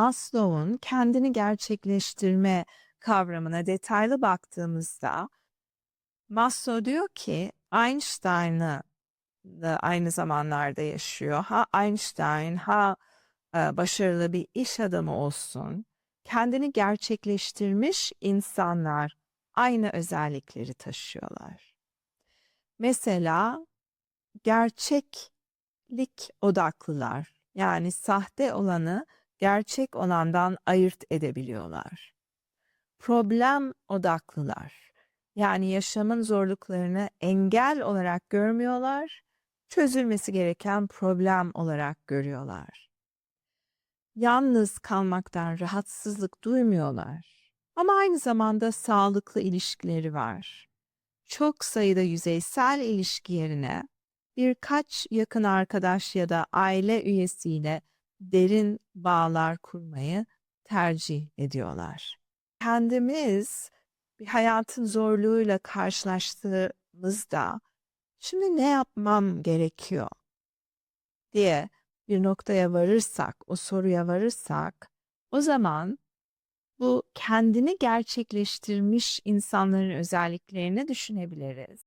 Maslow'un kendini gerçekleştirme kavramına detaylı baktığımızda Maslow diyor ki Einstein'ı da aynı zamanlarda yaşıyor. Ha Einstein ha e, başarılı bir iş adamı olsun. Kendini gerçekleştirmiş insanlar aynı özellikleri taşıyorlar. Mesela gerçeklik odaklılar. Yani sahte olanı gerçek olandan ayırt edebiliyorlar. Problem odaklılar. Yani yaşamın zorluklarını engel olarak görmüyorlar, çözülmesi gereken problem olarak görüyorlar. Yalnız kalmaktan rahatsızlık duymuyorlar. Ama aynı zamanda sağlıklı ilişkileri var. Çok sayıda yüzeysel ilişki yerine birkaç yakın arkadaş ya da aile üyesiyle derin bağlar kurmayı tercih ediyorlar. Kendimiz bir hayatın zorluğuyla karşılaştığımızda şimdi ne yapmam gerekiyor diye bir noktaya varırsak, o soruya varırsak o zaman bu kendini gerçekleştirmiş insanların özelliklerini düşünebiliriz.